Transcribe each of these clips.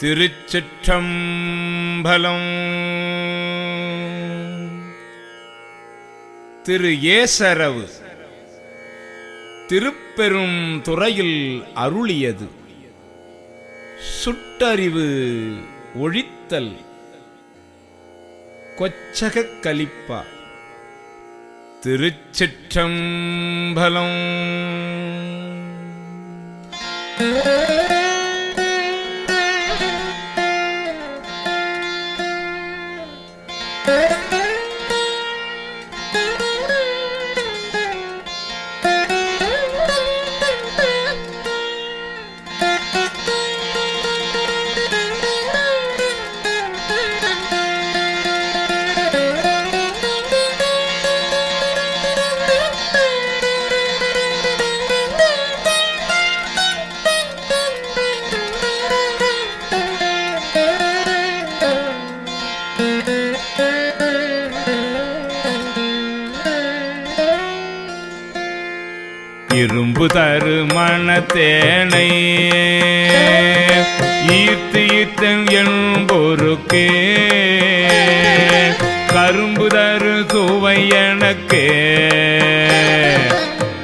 திருச்சிற்றம்பலம். திரு ஏசரவு திருப்பெரும் துறையில் அருளியது. சுட்டறிவு ஒழித்தல். கொச்சகக் கலிப்பா. திருச்சிற்றம்பலம். இரும்பு தரு மணத்தேனை ஈர்த்து ஈர்த்தன் என்பொருக்கே. கரும்பு தரு சுவை எனக்கே.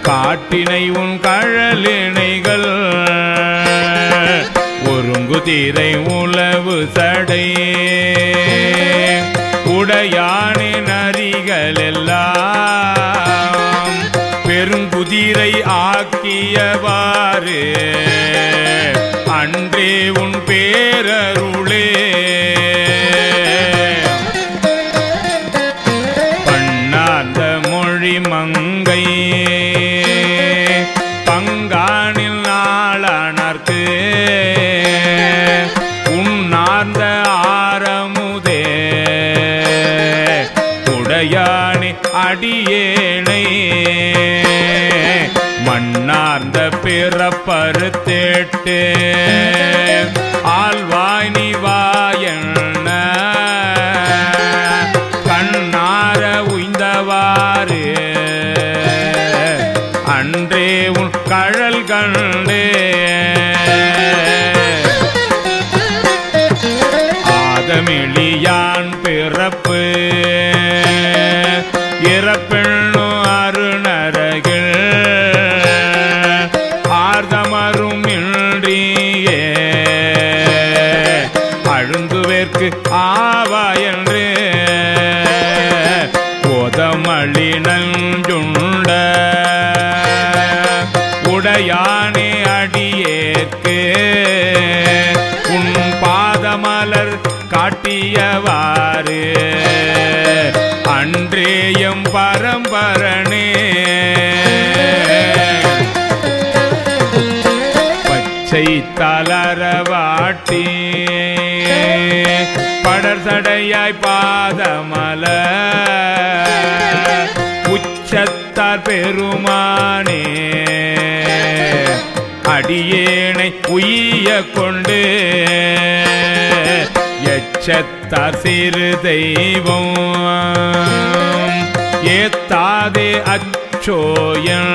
காட்டினை உன் கழலினைகள் ஒருங்குதிரை உளவு சடை. உடையானின் அரிகள் எல்லாம். பெருங்குதிரை ஆக்கியவாறு. அன்றே உன் பேரருளே. அடியேனை. மண்ணார்ந்த பிறப்பருத்தேட்டு ஆழ்வாய் நீ வாயண்ண கண்ணார உய்ந்தவாறு. அன்றே உன் கழல் கண்டே ஆதமிழியான் பிறப்பு. இறப்பெண்ணு அருணரகில். ஆர்தமரும் இன்றியே. அழுந்துவேற்கு ஆவா என்று. உதமளி நஞ்சுண்ட உடையானே அடியேற்கு. உன் பாதமலர் காட்டியவாறு. படர்சடையாய் பாதமல. உச்சத்தார் பெருமானே அடியேனை உய்ய கொண்டு எச்சத்தார் சிறு தெய்வம். ஏத்தாதே அச்சோயன்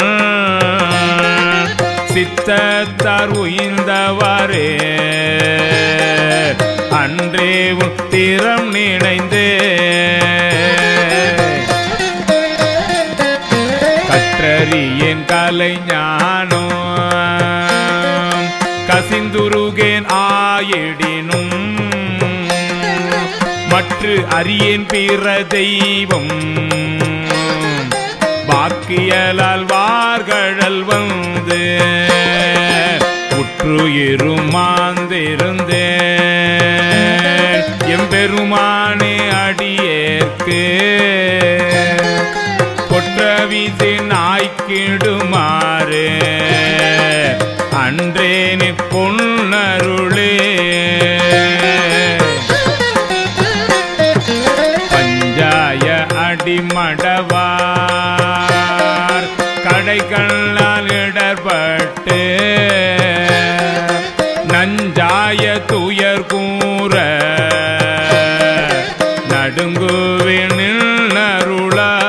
சித்தத்தார் உயிர்ந்தவாறே அன்றே உத்திரம் திறம் நினைந்து. கற்றறியேன் கலைஞானோ கசிந்துருகேன் ஆயிடினும். மற்ற அறியேன் பிற தெய்வம். பாக்கியலால் வார்கழல் வந்து. உற்று இருமாந்திருந்தேன் பெருமானே அடியேற்கு. கொற்றவிசை நாய்க்கிடுமாறு. அன்றேனே பொன்னருளே. நடுங்குவினில் அருளால்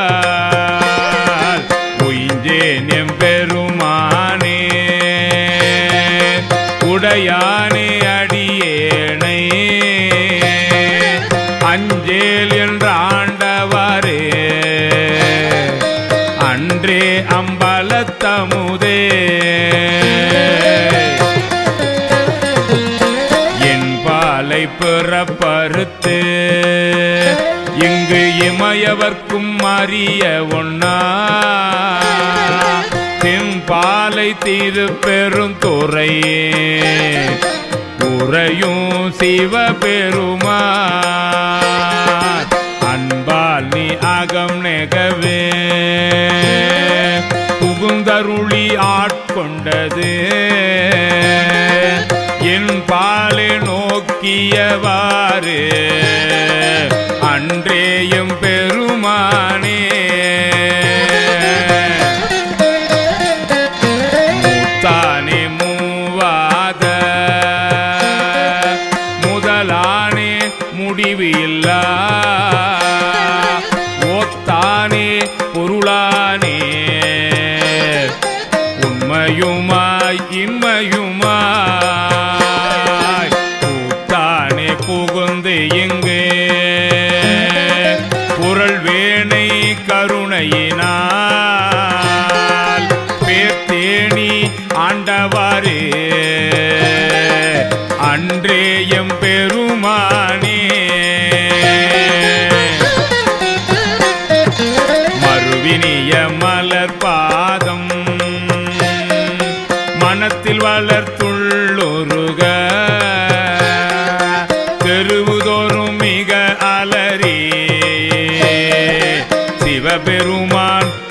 உய்ஞ்சேன் எம்பெருமானே உடையானே அடியேனை. அஞ்சேல் என்ற ஆண்டவரே. அன்றே அம்பலத்தமுதே. என் பாலை பிறப்பறுத்து இமயவர்க்கும் அறிய ஒன்னா தெம்பாலை தீது பெருந்துறையே உறையும் சிவபெருமா. அன்பால் நீ அகம் நெகவே. புகுந்தருளி ஆட்கொண்டது. என் பாலை நோக்கியவாறு. அன்றேயும் பெருமானே. மூத்தானே மூவாத முதலானே முடிவு இல்லா ஓத்தானே பொருளானே. உண்மையுமாய் இன்மையுமாய் கூத்தானே புகுந்து எங்கே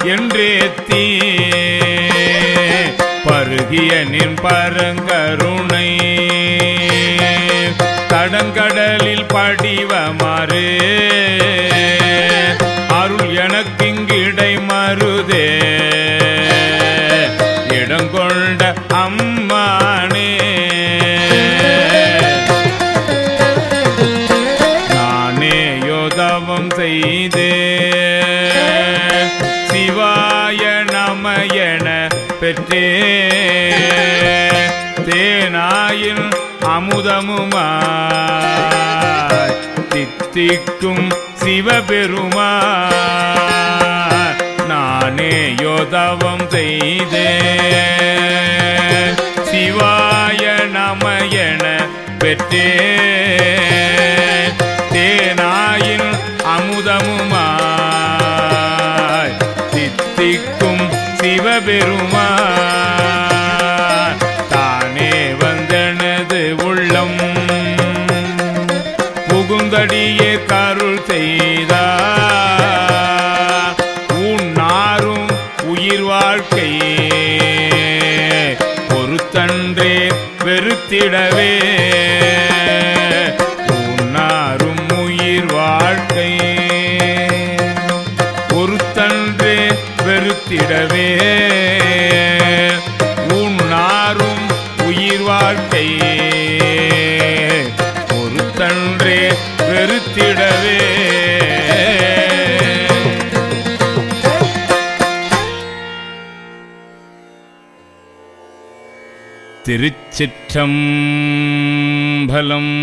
என்றேத்தி பருகிய நின் பரங்கருணை. தடங்கடலில் படிவமாறு. அருள் எனக்கிங்கிடை மருதே. இடங்கொண்ட நாயின் அமுதமுமாய் தித்திக்கும் சிவபெருமா நானே யோதவம் செய்தே சிவாய நமயன பெற்றே தேனாயின் அமுதமுமாய் தித்திக்கும் சிவபெருமா புகுந்தடியே கருள் செய்தா? உன்னாரும் உயிர் வாழ்க்கையே பொறுத்தன்றே வெறுத்திடவே. உன்னாரும் உயிர் வாழ்க்கையே பொறுத்தன்றே வெறுத்திடவே. உன்னாரும் உயிர் வாழ்க்கையே. வெறுத்திடவே திருச்சிற்றம்பலம்.